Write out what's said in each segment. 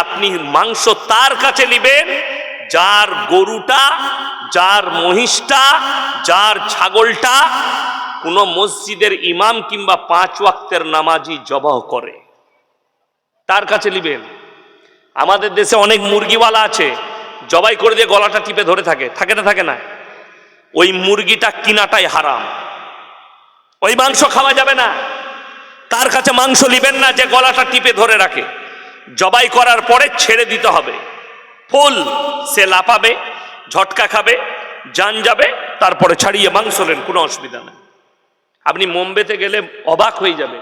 আপনি মাংস তার কাছে নিবেন, যার গরুটা, যার মহিষটা, যার ছাগলটা কোনো মসজিদের ইমাম কিংবা পাঁচ ওয়াক্তের নামাজি জবাহ করে। তার কাছে নিবেন। আমাদের দেশে অনেক মুরগিওয়ালা আছে, জবাই করে দিয়ে গলাটা টিপে ধরে থাকে। থাকে না থাকে না? ওই মুরগিটা কিনাটাই হারাম। ওই মাংস খাওয়া যাবে না। তার কাছে মাংস নিবেন না, যে গলাটা টিপে ধরে রাখে। জবাই করার পরে ছেড়ে দিতে হবে। ফুল সে লাফাবে, ঝটকা খাবে জান যাবে, তারপরে ছাড়িয়ে মাংস নেন, কোনো অসুবিধা নেই। আপনি মুম্বেতে গেলে অবাক হয়ে যাবে।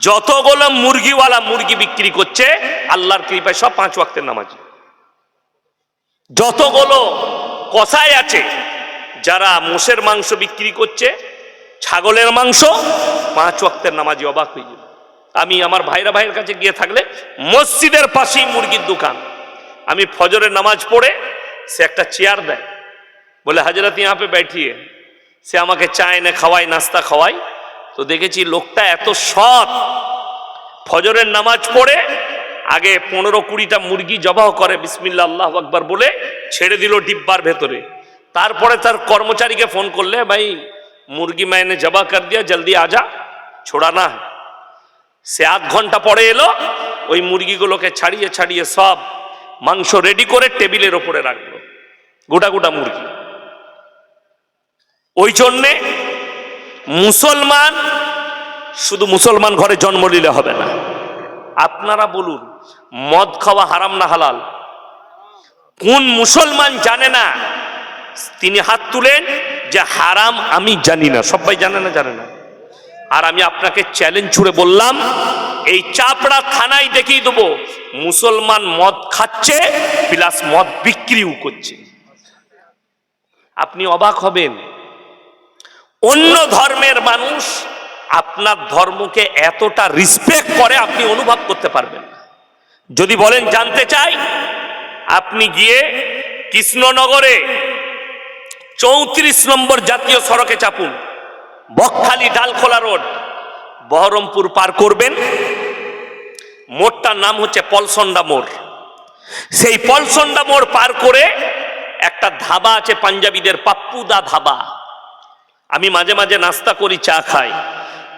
যতগুলো মুরগিওয়ালা মুরগি বিক্রি করছে, আল্লাহর কৃপায় সব পাঁচ ওয়াক্তের নামাজি। যতগুলো কষাই আছে, যারা মোষের মাংস বিক্রি করছে, ছাগলের মাংস, পাঁচ ওয়াক্তের নামাজি অবাক হয়ে যাবে। আমি আমার ভাইরা ভাইয়ের কাছে গিয়ে থাকলে মসজিদের পাশেই মুরগির দোকান। আমি ফজরের নামাজ পড়ে সে একটা চেয়ার দেয়। বলে, হাজরত ইয়া ব্যাঠিয়ে। সে আমাকে চা এনে খাওয়ায়, নাস্তা খাওয়ায়। তো দেখেছি লোকটা এত সৎ। ফজরের নামাজ পড়ে আগে পনেরো কুড়িটা মুরগি জবাহ করে বিসমিল্লা আল্লাহ আকবর বলে ছেড়ে দিল ডিব্বার ভেতরে। তারপরে তার কর্মচারীকে ফোন করলে, ভাই, মুরগি মায়নে জবা কর দিয়া, জলদি আজা ছোড়া না। সে আধ ঘণ্টা পরে এলো, ওই মুরগিগুলোকে ছাড়িয়ে ছাড়িয়ে সব মাংস রেডি করে টেবিলের ওপরে রাখল। গোটা গোটা মুরগি। ওই জন্যে মুসলমান, শুধু মুসলমান ঘরে জন্ম নিলে হবে না। আপনারা বলুন, মদ খাওয়া হারাম না হালাল? কোন মুসলমান জানে না? তিনি হাত তুলেন যে হারাম আমি জানি না। সবাই জানে না জানে না। আর আমি আপনাকে চ্যালেঞ্জ ছুড়ে বললাম, এই চাপড়া থানায় দেখিয়ে দেবো, মুসলমান মদ খাচ্ছে প্লাস মদ বিক্রিও করছে। আপনি অবাক হবেন, অন্য ধর্মের মানুষ আপনার ধর্মকে এতটা রিসপেক্ট করে আপনি অনুভব করতে পারবেন। যদি বলেন, জানতে চাই? আপনি গিয়ে কৃষ্ণনগরে চৌত্রিশ নম্বর জাতীয় সড়কে চাপুন। বকখালি ডালখোলা রোড। বহরমপুর পার করবেন। মোড়টার নাম হচ্ছে পলসন্ডা মোড়। সেই পলসন্ডা মোড় পার করে একটা ধাবা আছে পাঞ্জাবিদের, পাপ্পুদা ধাবা। আমি মাঝে মাঝে নাস্তা করি, চা খাই।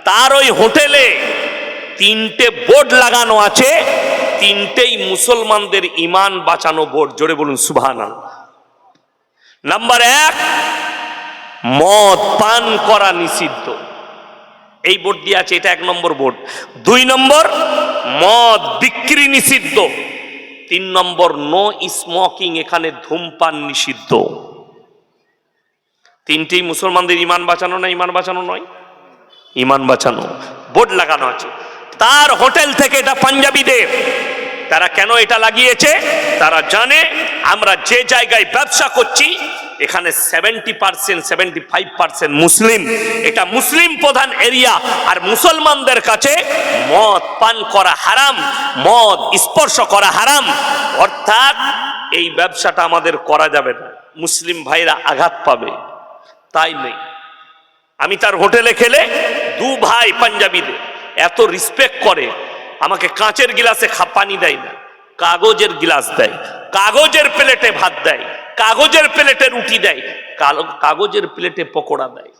তার ওই হোটেলে তিনটে বোর্ড লাগানো আছে। তিনটেই মুসলমানদের ইমান বাঁচানো বোর্ড। জোরে বলুন সুবহান নাম্বার এক মদ, পান করা নিষিদ্ধ। এই বোর্ড দিয়ে আছে, এটা এক নম্বর বোর্ড। দুই নম্বর, মদ বিক্রি নিষিদ্ধ। তিন নম্বর নো স্মোকিং এখানে ধূমপান নিষিদ্ধ। তিনটি মুসলমানদের ইমান বাঁচানো না ইমান বাঁচানো নয়? ইমান বাঁচানো। বোর্ড লাগানো আছে। তার হোটেল থেকে এটা পাঞ্জাবিদের। তারা কেন এটা লাগিয়েছে? তারা জানে, আমরা যে জায়গায় ব্যবসা করছি, এখানে seventy percent seventy five percent Muslim. এটা মুসলিম প্রধান এরিয়া। আর মুসলমানদের কাছে মদ পান করা হারাম, মদ স্পর্শ করা হারাম। অর্থাৎ এই ব্যবসাটা আমাদের করা যাবে না। মুসলিম ভাইরা আঘাত পাবে। তাই নেই। আমি তার হোটেলে খেলে দু ভাই পাঞ্জাবিদের এত রিসপেক্ট করে আমাকে কাঁচের গিলাসে পানি দেয় না, কাগজের গিলাস দেয়, কাগজের প্লেটে ভাত দেয়, কাগজের প্লেটে রুটি দেয় কাগজের প্লেটে পকোড়া দেয়।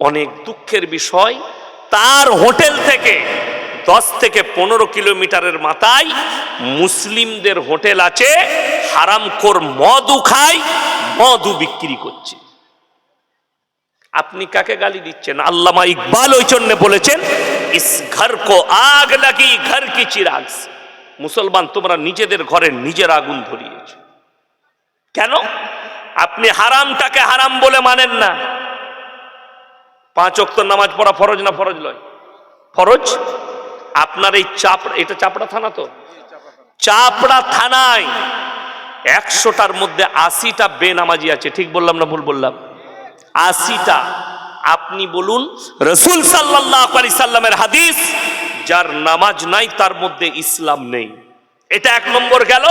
অনেক দুঃখের বিষয়, তার হোটেল থেকে দশ থেকে পনেরো কিলোমিটারের মাথায় মুসলিমদের হোটেল আছে, হারামখোর মদও খায়, মদও বিক্রি করছে। আপনি কাকে গালি দিচ্ছেন? আল্লামা ইকবাল ওই জন্য বলেছেন, ইস ঘর কো আগ লাগি, ঘর কি চিরাগ মুসলমান, তোমরা নিজেদের ঘরে নিজের আগুন ধরিয়েছ। কেন? আপনি হারামটাকে হারাম বলে মানেন না। পাঁচ অক্ত নামাজ পড়া ফরজ না ফরজ লয়? ফরজ? আপনার এই চাপ, এটা চাপড়া থানা তো? চাপড়া থানায় একশোটার মধ্যে আশিটা বেনামাজি আছে। ঠিক বললাম না ভুল বললাম? আশিটা। আপনি বলুন, রসুল সাল্লাহ আলি হাদিস, যার নামাজ নাই, তার মধ্যে ইসলাম নেই। এটা এক নম্বর গেল।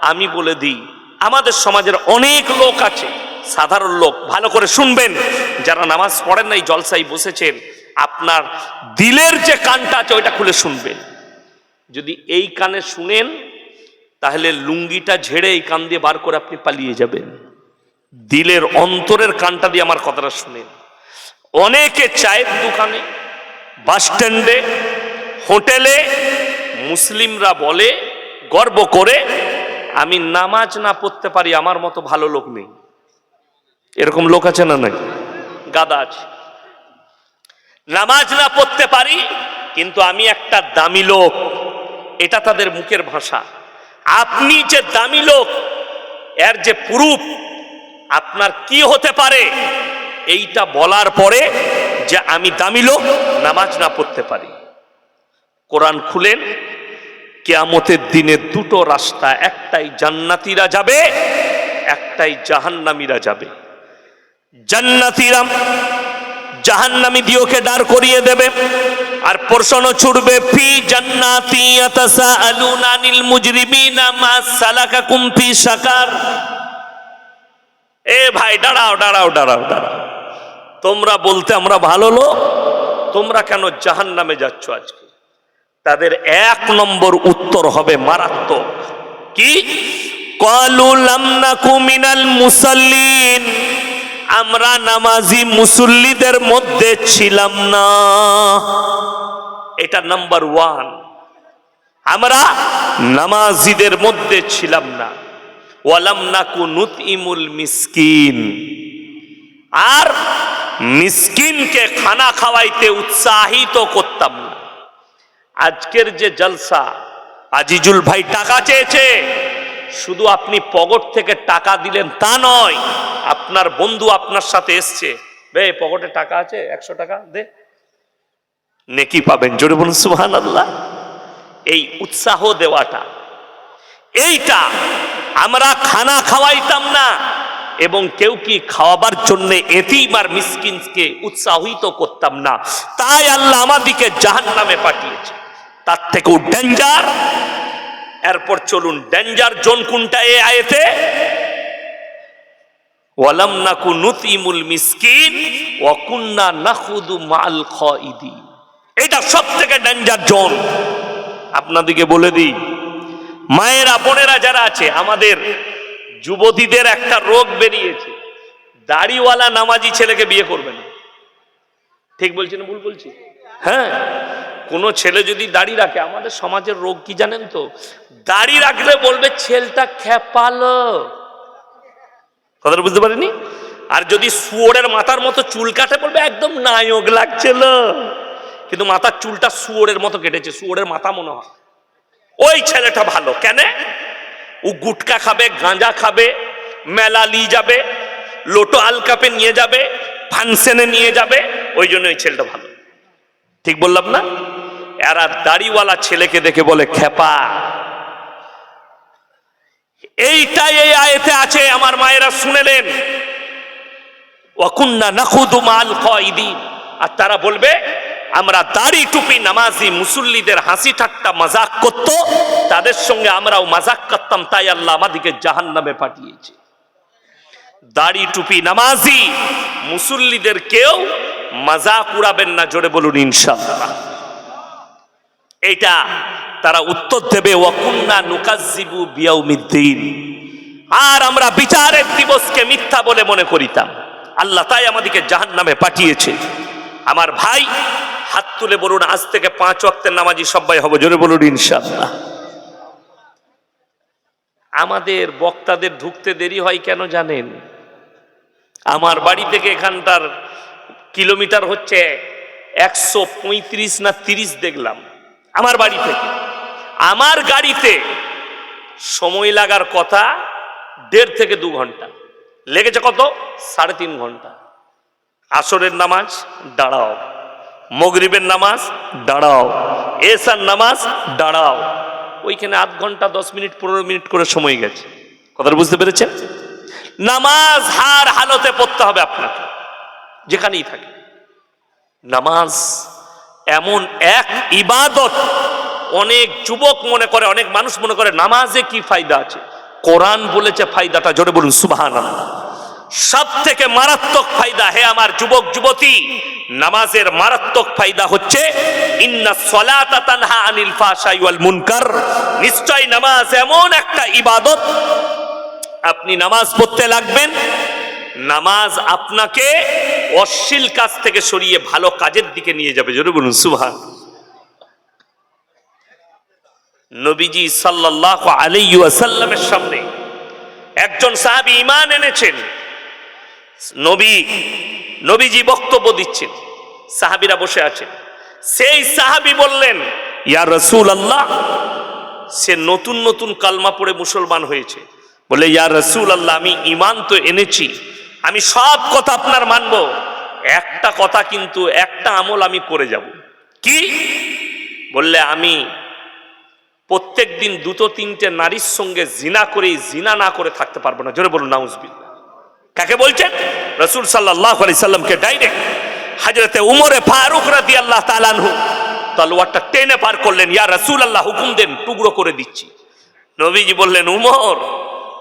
আমি বলে দিই, আমাদের সমাজের অনেক লোক আছে, সাধারণ লোক, ভালো করে শুনবেন, যারা নামাজ পড়েন নাই জলসাই বসেছেন, আপনার দিলের যে কানটা আছে, ওইটা খুলে শুনবেন। যদি এই কানে শুনেন, তাহলে লুঙ্গিটা ঝেড়ে এই কান দিয়ে বার করে আপনি পালিয়ে যাবেন। দিলের অন্তরের কানটা দিয়ে আমার কথাটা শুনেন অনেকে চায়ের দোকানে, বাস স্ট্যান্ডে, হোটেলে মুসলিমরা বলে, গর্ব করে, আমি নামাজ না পড়তে পারি, আমার মতো ভালো লোক নেই। এরকম লোক আছে না নাই? গাদা আছে। নামাজ না পড়তে পারি, কিন্তু আমি একটা দামি লোক। এটা তাদের মুখের ভাষা। আপনি যে দামি লোক, এর যে প্রুফ আপনার কি হতে পারে? এইটা বলার পরে যে আমি দামি লোক, নামাজ না পড়তে পারি। কোরআন খুলেন, কেয়ামতের দিনে দুটো রাস্তা, একটাই জান্নাতিরা যাবে, একটাই জাহান্নামীরা যাবে। জান্নাতিরা জাহান্নামী দিওকে দাঁড় করিয়ে দেবে আর প্রশ্ন ছুটবে ফি জান্নাতি ইয়াতাসাআলুনা আনিল মুজরিমিনা মা সালাকাকুম ফি সাকার এ ভাই, দাঁড়াও দাঁড়াও দাঁড়াও দাঁড়াও। তোমরা বলতে আমরা ভালো লোক? তোমরা কেন জাহান্নামে যাচ্ছ আজকে? তাদের এক নম্বর উত্তর হবে মারাত্মক। কি? মিনাল মুসাল্লিন। আমরা নামাজি মুসল্লিদের মধ্যে ছিলাম না। এটা নাম্বার ওয়ান। আমরা নামাজিদের মধ্যে ছিলাম না। ওয়ালাম নাকু নুত ইমুল মিসকিন। আর মিসকিনকে খানা খাওয়াইতে উৎসাহিত করতাম না। আজকের যে জলসা, আজিজুল ভাই টাকা চেয়েছে, শুধু আপনি পকেট থেকে টাকা দিলেন তা নয়, আপনার বন্ধু আপনার সাথে এসছে। বে, পকেটে টাকা আছে? একশো টাকা দে। নেকি পাবেন, জোরে বলুন সুহান আল্লাহ এই উৎসাহ দেওয়াটা, এইটা আমরা খানা খাওয়াইতাম না। এবং কেউ কি খাওয়াবার জন্য এতিম আর মিসকিনকে উৎসাহিত করতাম না। তাই আল্লাহ আমাদিকে জাহান নামে পাঠিয়েছে। তার থেকেও ডেঞ্জার এরপর চলুন ডেঞ্জার জোন কোনটা এ আয়েতে? ওয়ালাম নাকু নুতিমুল মিসকিন, ওয়া কুন্না নাখুদু মাল খাইদি এটা সব থেকে ডেঞ্জার জোন আপনাদেরকে বলে দিই মায়েরা, বোনেরা যারা আছে, আমাদের যুবতীদের একটা রোগ বেরিয়েছে। দাড়িওয়ালা নামাজি ছেলেকে বিয়ে করবে না। ঠিক বলছি না ভুল বলছি? হ্যাঁ কোনো ছেলে যদি দাড়ি রাখে, আমাদের সমাজের রোগ কি জানেন তো? দাড়ি রাখলে বলবে, ছেলেটা খেপালো। কথাটা বুঝতে পারিনি? আর যদি শুয়োরের মাথার মতো চুল কাটে, বলবে, একদম নায়ক লাগছিল। কিন্তু মাথার চুলটা শুয়োরের মতো কেটেছে, শুয়োরের মাথা মনে হয়। ওই ছেলেটা ভালো। কেন? ও গুটকা খাবে, গাঁজা খাবে, মেলা নিয়ে যাবে, লোটো আলকাপে নিয়ে যাবে, ফাংশনে নিয়ে যাবে, ওই জন্য ওই ছেলেটা ভালো। ঠিক বললাম না? এরা দাড়িওয়ালা ছেলেকে দেখে বলে খেপা এইটাই এই আয়েতে আছে, আমার মায়েরা শুনেলেন। ওয়াকুন্না নাখুদু মাল কয়দিন আর তারা বলবে আমরা দাড়ি টুপি নামাজি মুসল্লিদের হাসি ঠাট্টা মাজাক করত, তাদের সঙ্গে আমরাও মাজাক করতাম, তাই আল্লাহ আমাদিকে জাহান নামে পাঠিয়েছে। দাড়ি টুপি নামাজি মুসল্লিদের কেউ মাজাক উড়াবেন না, জোরে বলুন ইনশাল্লাহ এইটা তারা উত্তর দেবে ওয়াকুন্না নুকাজিবু বিয়াউমিদ্দিন। আর আমরা বিচারের দিবসকে মিথ্যা বলে মনে করিতাম। আল্লাহ তাই আমাদেরকে জাহান নামে পাঠিয়েছে। আমার ভাই হাত তুলে বলুন, আজ থেকে পাঁচ ওয়াক্তের নামাজি সবাই হবে, জোরে বলুন ইনশাল্লাহ আমাদের বক্তাদের ঢুকতে দেরি হয় কেন জানেন? আমার বাড়ি থেকে এখানটার কিলোমিটার হচ্ছে একশো পঁয়ত্রিশ না তিরিশ দেখলাম, আমার বাড়ি থেকে। আমার গাড়িতে সময় লাগার কথা দেড় থেকে দু ঘণ্টা, লেগেছে কত? সাড়ে তিন ঘণ্টা। আসরের নামাজ, দাঁড়াও। মগরিবের নামাজ, দাঁড়াও। এসার নামাজ, দাঁড়াও। ওইখানে আধ ঘণ্টা, দশ মিনিট, পনেরো মিনিট করে সময় গেছে। কথাটা বুঝতে পেরেছেন? নামাজ হার হালতে পড়তে হবে আপনাকে। যেখানেই থাকে। নামাজ এমন এক ইবাদত, অনেক যুবক মনে করে, অনেক মানুষ মনে করে, নামাজে কি ফায়দা আছে? কোরআন বলেছে ফায়দাটা, জোরে বলুন সুবাহান সব থেকে মারাত্মক ফায়দা হে আমার যুবক, যুবতী, নামাজের মারাত্মক ফায়দা হচ্ছে আনিল মুনকার। নিশ্চয় নামাজ এমন একটা ইবাদত, আপনি নামাজ পড়তে লাগবেন, নামাজ আপনাকে অশ্লীল কাজ থেকে সরিয়ে ভালো কাজের দিকে নিয়ে যাবে। জোরে বলুন, সুবহান। নবীজি সাল্লাল্লাহু আলাইহি ওয়াসাল্লামের সামনে একজন সাহাবী ঈমান এনেছেন। নবী, নবীজি বক্তব্য দিচ্ছেন, সাহাবীরা বসে আছেন। সেই সাহাবী বললেন, ইয়া রাসূলুল্লাহ, সে নতুন নতুন কালমা পড়ে মুসলমান হয়েছে। বলে, ইয়া রসুল আল্লাহ আমি ইমান তো এনেছি, আমি সব কথা আপনার মানব, একটা কথা কিন্তু, একটা আমল আমি করে যাব। কি? বললে, আমি প্রত্যেক দিন দুটো তিনটে নারীর সঙ্গে জিনা করেই জিনা না করে থাকতে পারব না। জোরে বলুন নাউজবিল্লা কাকে বলছেন রসুল সাল্লাহ আলি সাল্লামকে ডাইরেক্ট হাজরতে উমরে ফারুক রাদি আল্লাহ তালানহু তলোয়ারটা টেনে পার করলেন, ইয়া রসুল আল্লাহ হুকুম দেন, টুকরো করে দিচ্ছি। নবীজি বললেন, উমর,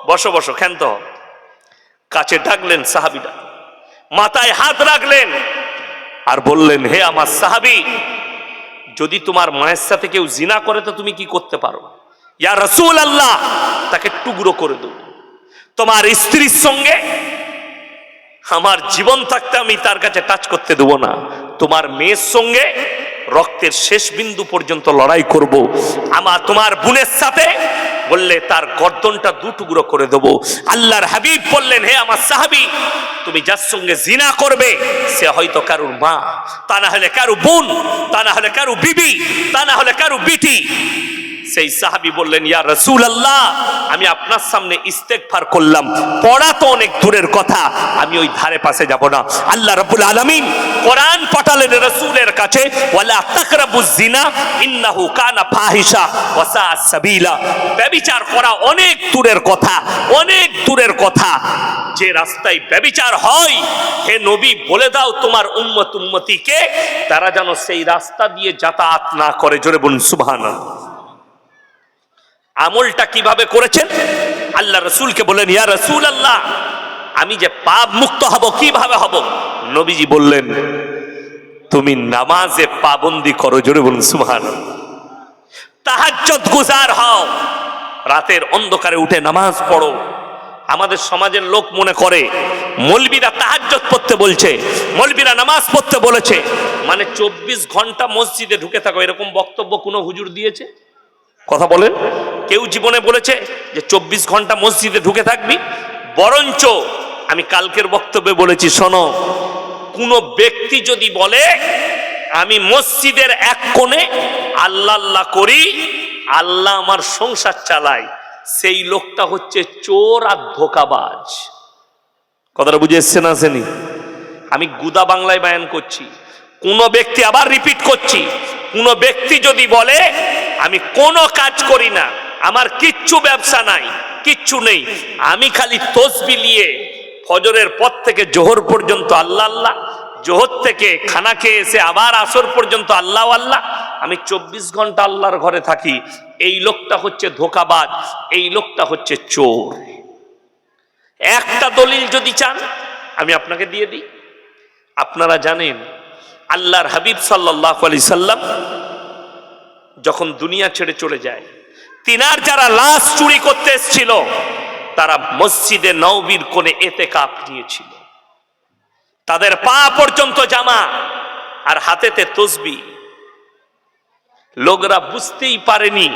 বসো বসো হও। কাছে ডাকলেন সাহাবিটা মাথায় হাত রাখলেন আর বললেন, হে আমার সাহাবি, যদি তোমার মায়ের সাথে কেউ জিনা করে, তো তুমি কি করতে পারো? ইয়া রসুল আল্লাহ তাকে টুকরো করে দেবো। তোমার স্ত্রীর সঙ্গে আমার জীবন থাকতে আমি তার কাছে টাচ করতে দেবো না। তোমার মেয়ের সঙ্গে রক্তের শেষ বিন্দু পর্যন্ত লড়াই করব। আমার তোমার বোনের সাথে বললে তার গর্দনটা দু টুকরো করে দেবো। আল্লাহর হাবিব বললেন, হে আমার সাহাবি, তুমি যার সঙ্গে জিনা করবে, সে হয়তো কারুর মা, তা না হলে কারু বোন, তা না হলে কারু বিবি, তা না হলে কারু বিটি। সেই সাহাবি বললেন, ইয়া রসুল আল্লাহ আমি আপনার সামনে ইস্তেকফার করলাম। পড়া তো অনেক দূরের কথা, আমি ওই ধারে পাশে যাব না। আল্লাহ রাব্বুল আলামিন কোরআন পাঠালেন রসুলের কাছে, ওয়ালা তাকরাবুজ জিনা, ইন্নাহু কানা ফাহিশা ওয়া সাআ সাবিলা। ব্যভিচার করা অনেক দূরের কথা, অনেক দূরের কথা। যে রাস্তায় ব্যভিচার হয়, হে নবী, বলে দাও তোমার উম্মত উম্মতিকে তারা যেন সেই রাস্তা দিয়ে যাতায়াত না করে। জোরে বলুন, সুবহানাল্লাহ। আমলটা কীভাবে করেছেন? আল্লাহ রসুলকে বলেন ইয়া রসুল আল্লাহ আমি যে পাপ মুক্ত হব, কীভাবে হব? নবীজি বললেন, তুমি নামাজে পাবন্দি করো, জোরে বলুন সুহান তাহাজ্জত গুজার হও, রাতের অন্ধকারে উঠে নামাজ পড়ো। আমাদের সমাজের লোক মনে করে, মলবিরা তাহাজ্জত পড়তে বলছে, মলবিরা নামাজ পড়তে বলেছে। মানে চব্বিশ ঘণ্টা মসজিদে ঢুকে থাকো, এরকম বক্তব্য কোনো হুজুর দিয়েছে? কথা বলেন। কেউ জীবনে বলেছে যে চব্বিশ ঘণ্টা মসজিদে ঢুকে থাকবি, বরঞ্চ আমি কালকের বক্তব্যে বলেছি, শোনো, কোনো ব্যক্তি যদি বলে, আমি মসজিদের এক কোণে আল্লাহ আল্লাহ করি, আল্লাহ আমার সংসার চালাই সেই লোকটা হচ্ছে চোর আর ধোকাবাজ। কথাটা বুঝে এসছে না আসেনি আমি গুদা বাংলায় বায়ান করছি। কোন ব্যক্তি আবার রিপিট করছি। কোন ব্যক্তি যদি বলে আমি কোনো কাজ করি না। আমার কিচ্ছু ব্যবসা নাই, কিচ্ছু নেই। আমি খালি তসবি নিয়ে ফজরের পর থেকে জোহর পর্যন্ত আল্লাহ আল্লাহ, জোহর থেকে খানা খেয়ে এসে আবার আসর পর্যন্ত আল্লাহ আল্লাহ। আমি চব্বিশ ঘণ্টা আল্লাহর ঘরে থাকি। এই লোকটা হচ্ছে ধোকাবাজ, এই লোকটা হচ্ছে চোর। একটা দলিল যদি চান, আমি আপনাকে দিয়ে দিই। আপনারা জানেন, আল্লাহর হাবিব সাল্লাহ আলি সাল্লাম যখন দুনিয়া ছেড়ে চলে যায়, তিনার যারা লাশ চুরি করতে এসেছিল, তারা মসজিদে নওবীর কোণে এতে কাপ নিয়েছিল। তাদের পা পর্যন্ত জামা আর হাতেতে তসবি। লোকরা বুঝতেই পারেনি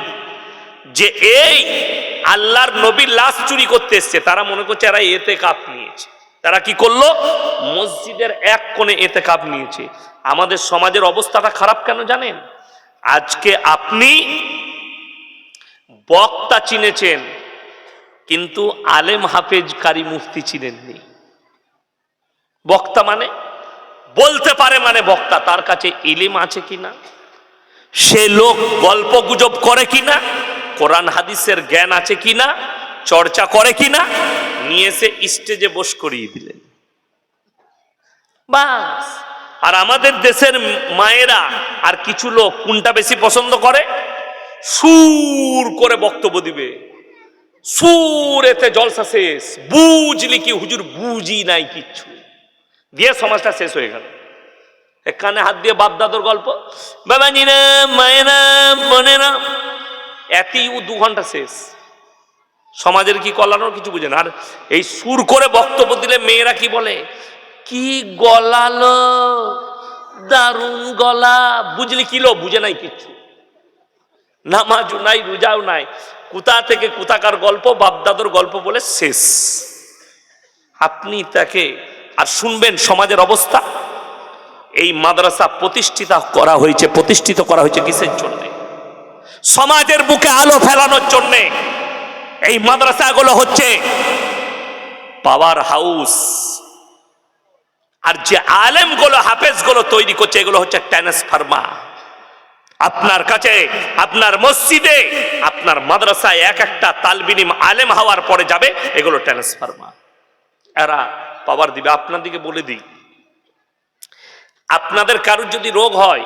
যে এই আল্লাহর নবীর লাশ চুরি করতে এসছে। তারা মনে করছে এরা এতে কাপ নিয়েছে। তারা কি করল? মসজিদের এক কোণে এতে কাপ নিয়েছে। আমাদের সমাজের অবস্থাটা খারাপ কেন জানেন? আজকে আপনি বক্তা চিনেছেন, কিন্তু আলেম হাফেজ কারি মুফতি চিনেননি। বক্তা মানে? বলতে পারে মানে বক্তা, তার কাছে ইলিম আছে কিনা? সে লোক গল্প গুজব করে কিনা? কোরআন হাদিসের জ্ঞান আছে কিনা? চর্চা করে কিনা? নিয়ে এসে স্টেজে বস করিয়ে দিলেন। বাস। আর আমাদের দেশের মায়েরা আর কিছু লোক কোনটা বেশি পছন্দ করে? সুর করে বক্তব্য দিবে। সুর এতে জলসা শেষ। বুঝলি কি হুজুর, বুঝি নাই কিচ্ছু। দিয়ে সমাজটা শেষ হয়ে গেল। কানে হাত দিয়ে বাপ দাদুর গল্প বাবাজিরা মায়েরা, বোনেরা এতই দু ঘণ্টা শেষ। সমাজের কি কল্যাণ কিছু বুঝে না। আর এই সুর করে বক্তব্য দিলে মেয়েরা কি বলে? কি গলালো? দারুণ গলা। বুঝলি কিলো বুঝে নাই কিচ্ছু। নামাজও নাই, রোজাও নাই। কোথা থেকে কোথাকার গল্প, বাপদাদর গল্প বলে শেষ। আপনি তাকে, আর শুনবেন সমাজের অবস্থা? এই মাদ্রাসা প্রতিষ্ঠিত করা হয়েছে, প্রতিষ্ঠিত করা হয়েছে কিসের জন্য? সমাজের বুকে আলো ফেলানোর জন্যে। এই মাদ্রাসাগুলো হচ্ছে পাওয়ার হাউস আর যে আলেমগুলো, হাফেজগুলো তৈরি করছে, এগুলো হচ্ছে ট্রান্সফার্মা আপনার কাছে, আপনার মসজিদে, আপনার মাদ্রাসায় এক একটা তালবিনিম আলেম হওয়ার পরে যাবে, এগুলো ট্রান্সফার্মা এরা পাওয়ার দিবে। আপনাদেরকে বলে দিই, আপনাদের কারুর যদি রোগ হয়,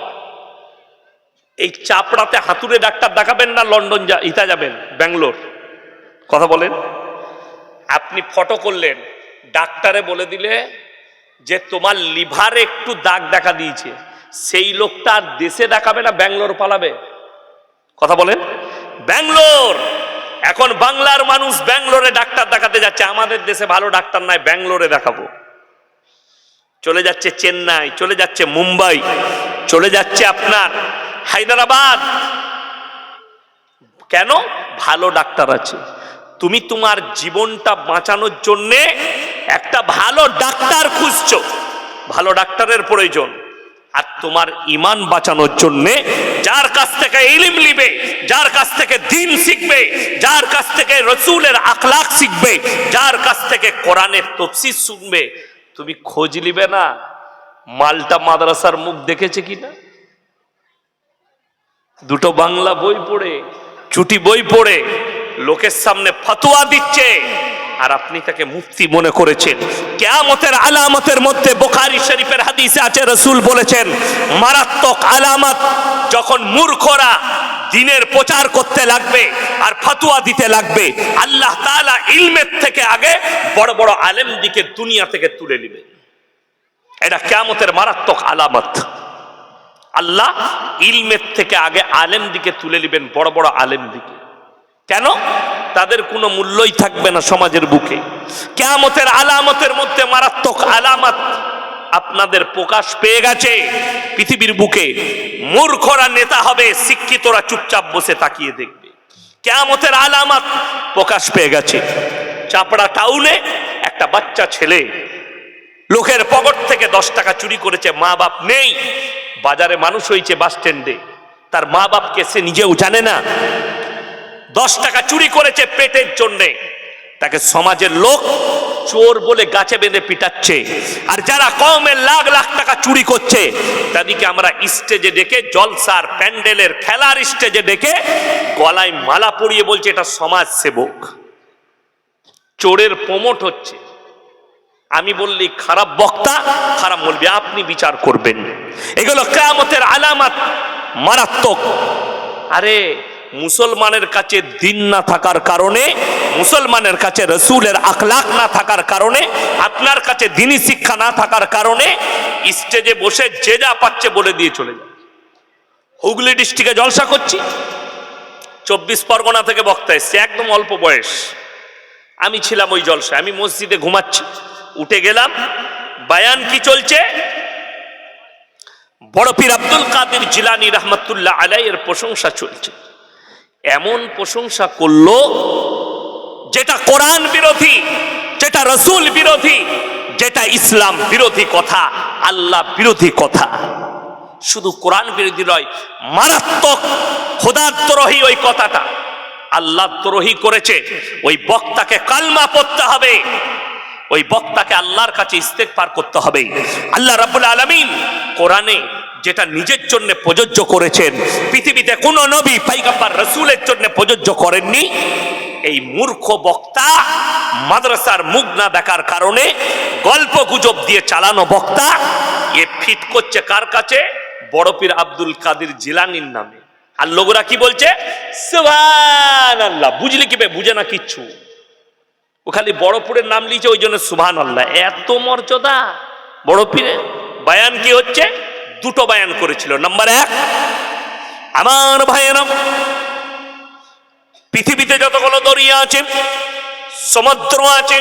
এই চাপড়াতে হাতুড়ে ডাক্তার দেখাবেন না, লন্ডন যা, ইতা যাবেন, ব্যাঙ্গালোর। কথা বলেন। আপনি ফটো করলেন, ডাক্তারে বলে দিলে যে তোমার লিভারে একটু দাগ দেখা দিয়েছে, সেই লোকটা আর দেশে দেখাবে না, ব্যাঙ্গালোর পালাবে? কথা বলেন। ব্যাঙ্গালোর! এখন বাংলার মানুষ ব্যাঙ্গালোরে ডাক্তার দেখাতে যাচ্ছে, আমাদের দেশে ভালো ডাক্তার নাই, ব্যাঙ্গালোরে দেখাবো। চলে যাচ্ছে চেন্নাই, চলে যাচ্ছে মুম্বাই, চলে যাচ্ছে আপনার হায়দ্রাবাদ। কেন? ভালো ডাক্তার আছে। তুমি তোমার জীবনটা বাঁচানোর জন্যে একটা ভালো ডাক্তার খুঁজছো, ভালো ডাক্তারের প্রয়োজন। আর তোমার ইমান বাঁচানোর জন্যে যার কাছ থেকে ইলিম লিবে যার কাছ থেকে দিন শিখবে, যার কাছ থেকে রসুলের আখলাক শিখবে, যার কাছ থেকে কোরআনের তফসির শুনবে, তুমি খোঁজ নিবে না? মালটা মাদ্রাসার মুখ দেখেছে কিনা? দুটো বাংলা বই পড়ে, ছুটি বই পড়ে, লোকের সামনে ফতোয়া দিচ্ছে। আর আপনি তাকে মুক্তি মনে করেছেন। কেয়ামতের আলামতের মধ্যে বোখারি শরীফের হাদিসে আছে, রসুল বলেছেন, মারাত্মক আলামত যখন মূর্খরা দিনের প্রচার করতে লাগবে আর ফাতুয়া দিতে লাগবে, আল্লাহ তাআলা ইলমের থেকে আগে বড় বড় আলেম দিকে দুনিয়া থেকে তুলে নেবে। এটা কেয়ামতের মারাত্মক আলামত। আল্লাহ ইলমের থেকে আগে আলেম দিকে তুলে নেবেন বড় বড় আলেম দিকে কেন? তাদের কোনো মূল্যই থাকবে না সমাজের বুকে। কেয়ামতের আলামতের মধ্যে মারাত্মক আলামত আপনাদের প্রকাশ পেয়ে গেছে পৃথিবীর বুকে। মূর্খরা নেতা হবে, শিক্ষিতরা চুপচাপ বসে তাকিয়ে দেখবে। কেয়ামতের আলামত প্রকাশ পেয়ে গেছে। চাপড়া টাউনে একটা বাচ্চা ছেলে লোকের পকেট থেকে দশ টাকা চুরি করেছে, মা বাপ নেই। বাজারে মানুষ হয়েছে বাস স্ট্যান্ডে। তার মা বাপকে সে নিজেও জানে না। দশ টাকা চুরি করেছে পেটের জন্যে। তাকে সমাজের লোক চোর বলে গাছে বেঁধে পিটাচ্ছে। আর যারা কমের লাখ লাখ টাকা চুরি করছে, তাদেরকে আমরা স্টেজে ডেকে, জলসার প্যান্ডেলের খেলার স্টেজে ডেকে গলায় মালা পরিয়ে বলছে, এটা সমাজ সেবক চোরের প্রমোট হচ্ছে। আমি বললি, খারাপ বক্তা, খারাপ বলবি, আপনি বিচার করবেন। এগুলো কেয়ামতের আলামত মারাত্মক। আরে মুসলমানের কাছে দিন না থাকার কারণে, মুসলমানের কাছে রসুলের আখলাক না থাকার কারণে, আপনার কাছে দিনী শিক্ষা না থাকার কারণে, স্টেজে বসে যে যা পাচ্ছে বলে দিয়ে চলে যায় হুগলি ডিস্ট্রিক্টে জলসা করছি। চব্বিশ পরগনা থেকে বক্তা এসছে, একদম অল্প বয়স। আমি ছিলাম ওই জলসায়, আমি মসজিদে ঘুমাচ্ছি। উঠে গেলাম, বায়ান কি চলছে? বড় পীর আব্দুল কাদের জিলানি রহমতুল্লাহ আলাই এর প্রশংসা চলছে। এমন প্রশংসা করল যেটা কোরআন বিরোধী, যেটা রসুল বিরোধী, যেটা ইসলাম বিরোধী কথা, আল্লাহ বিরোধী কথা। শুধু কোরআন বিরোধী নয়, মারাত্মক খোদাত্মরহী ওই কথাটা। আল্লাহ দ্রোহী করেছে, ওই বক্তাকে কালমা পড়তে হবে। ওই বক্তাকে আল্লাহর কাছে ইস্তেক পার করতে হবে। আল্লাহ রাব্বুল আলমিন কোরআনে যেটা নিজের জন্য প্রযোজ্য করেছেন। পৃথিবীতে কোনো নবী পাইগাম্বার রসুলের জন্য প্রযোজ্য করেননি। এই মূর্খ বক্তা মাদ্রাসার মুখ না দেখার কারণে গল্প গুজব দিয়ে চালানো বক্তা, এ ফিট করছে কার কাছে? বড় পীর আব্দুল কাদির জিলানির নামে। আর লোকরা কি বলছে? আল্লাহ বুঝলি কি? বুঝে না কিচ্ছু। ও খালি বড়পুরের নাম লিখছে, ওই জন্য সুভান আল্লাহ এত মর্যাদা বড় পীরে বায়ান কি হচ্ছে? দুটো বায়ান করেছিল। নাম্বার এক আমার ভাইয়েরা পৃথিবীতে যতগুলো দরিয়া আছে সমুদ্র আছে